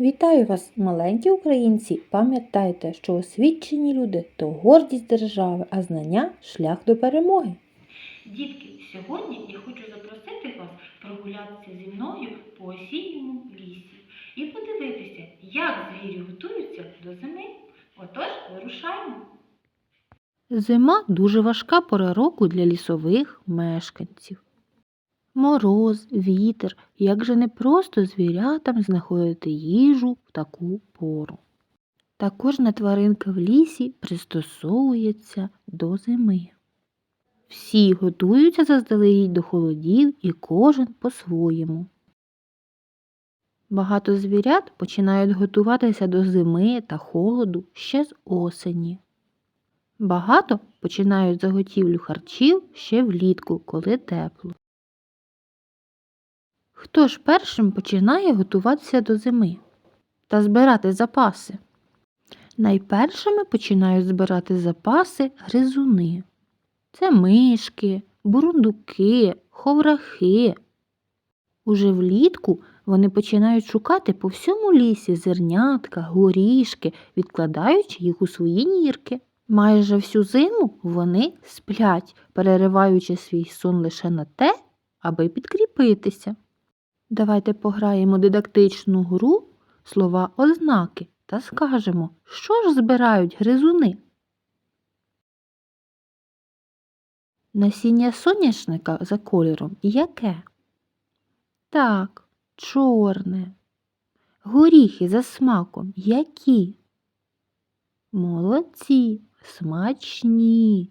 Вітаю вас, маленькі українці! Пам'ятайте, що освічені люди то гордість держави, а знання шлях до перемоги. Дітки, сьогодні я хочу запросити вас прогулятися зі мною по осінньому лісі і подивитися, як звірі готуються до зими. Отож, вирушаємо. Зима дуже важка пора року для лісових мешканців. Мороз, вітер, як же не просто звірятам знаходити їжу в таку пору. Та кожна тваринка в лісі пристосовується до зими. Всі готуються заздалегідь до холодів і кожен по-своєму. Багато звірят починають готуватися до зими та холоду ще з осені. Багато починають заготівлю харчів ще влітку, коли тепло. Хто ж першим починає готуватися до зими та збирати запаси? Найпершими починають збирати запаси гризуни. Це мишки, бурундуки, ховрахи. Уже влітку вони починають шукати по всьому лісі зернятка, горішки, відкладаючи їх у свої нірки. Майже всю зиму вони сплять, перериваючи свій сон лише на те, аби підкріпитися. Давайте пограємо дидактичну гру слова ознаки та скажемо, що ж збирають гризуни. Насіння соняшника за кольором яке? Так, чорне. Горіхи за смаком які? Молодці, смачні.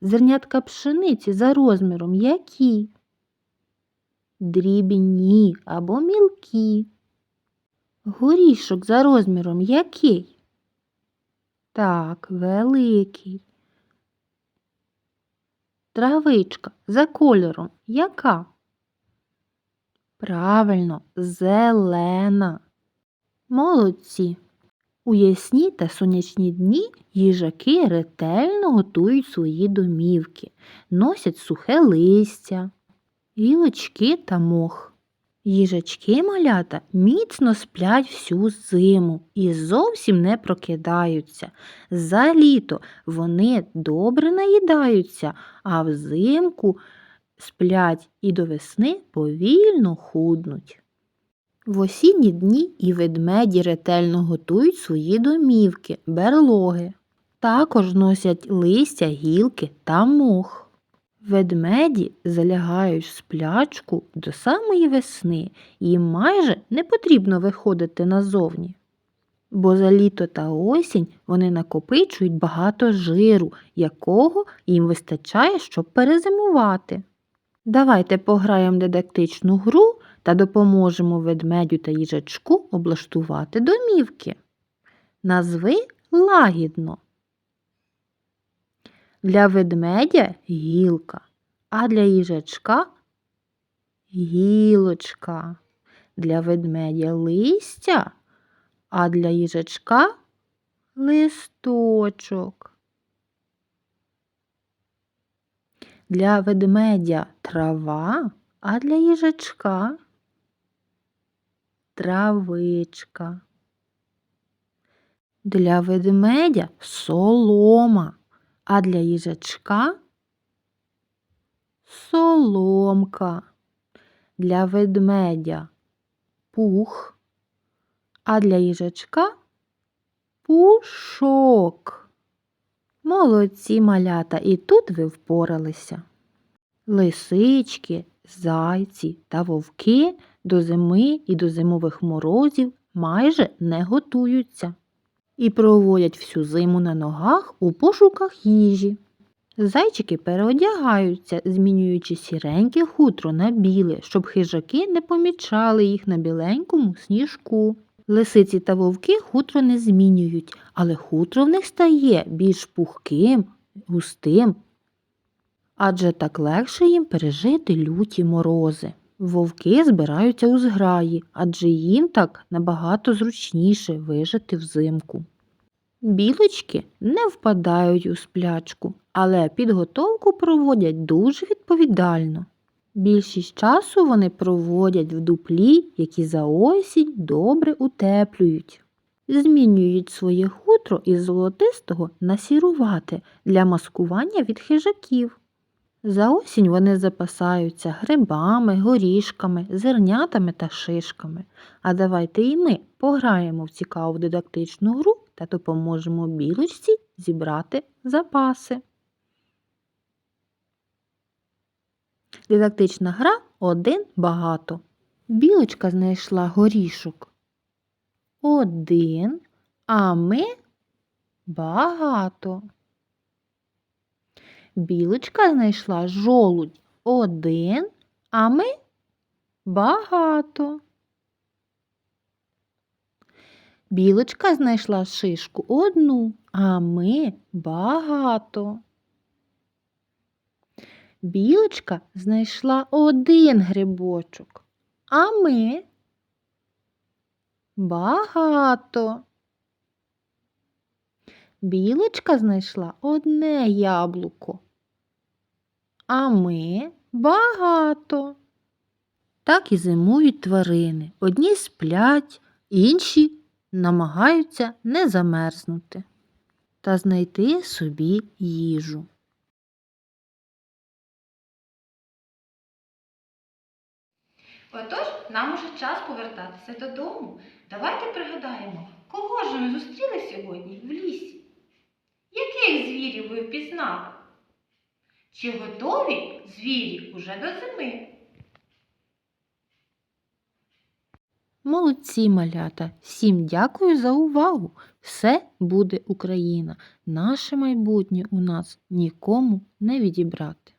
Зернятка пшениці за розміром які? Дрібні або мілкі. Горішок за розміром який? Так, великий. Травичка за кольором яка? Правильно, зелена. Молодці. У ясні та сонячні дні їжаки ретельно готують свої домівки, носять сухе листя, гілочки та мох. Їжачки малята міцно сплять всю зиму і зовсім не прокидаються. За літо вони добре наїдаються, а взимку сплять і до весни повільно худнуть. В осінні дні і ведмеді ретельно готують свої домівки, берлоги. Також носять листя, гілки та мох. Ведмеді залягають в сплячку до самої весни, їм майже не потрібно виходити назовні. Бо за літо та осінь вони накопичують багато жиру, якого їм вистачає, щоб перезимувати. Давайте пограємо дидактичну гру та допоможемо ведмедю та їжачку облаштувати домівки. Назви лагідно. Для ведмедя гілка, а для їжачка гілочка. Для ведмедя листя, а для їжачка листочок. Для ведмедя трава, а для їжачка травичка. Для ведмедя солома, а для їжачка соломка. Для ведмедя пух, а для їжачка пушок. Молодці малята, і тут ви впоралися. Лисички, зайці та вовки до зими і до зимових морозів майже не готуються і проводять всю зиму на ногах у пошуках їжі. Зайчики переодягаються, змінюючи сіреньке хутро на біле, щоб хижаки не помічали їх на біленькому сніжку. Лисиці та вовки хутро не змінюють, але хутро в них стає більш пухким, густим. Адже так легше їм пережити люті морози. Вовки збираються у зграї, адже їм так набагато зручніше вижити взимку. Білочки не впадають у сплячку, але підготовку проводять дуже відповідально. Більшість часу вони проводять в дуплі, які за осінь добре утеплюють. Змінюють своє хутро із золотистого на сірувате для маскування від хижаків. За осінь вони запасаються грибами, горішками, зернятами та шишками. А давайте і ми пограємо в цікаву дидактичну гру та допоможемо білочці зібрати запаси. Дидактична гра один багато. Білочка знайшла горішок. Один, а ми багато. Білочка знайшла жолудь один, а ми багато. Білочка знайшла шишку одну, а ми багато. Білочка знайшла один грибочок, а ми багато. Білочка знайшла одне яблуко, а ми багато. Так і зимують тварини. Одні сплять, інші намагаються не замерзнути та знайти собі їжу. Отож, нам уже час повертатися додому. Давайте пригадаємо, кого ж ми зустріли сьогодні в лісі? Яких звірів ви впізнали? Чи готові звірі уже до зими? Молодці, малята! Всім дякую за увагу! Все буде Україна! Наше майбутнє у нас нікому не відібрати.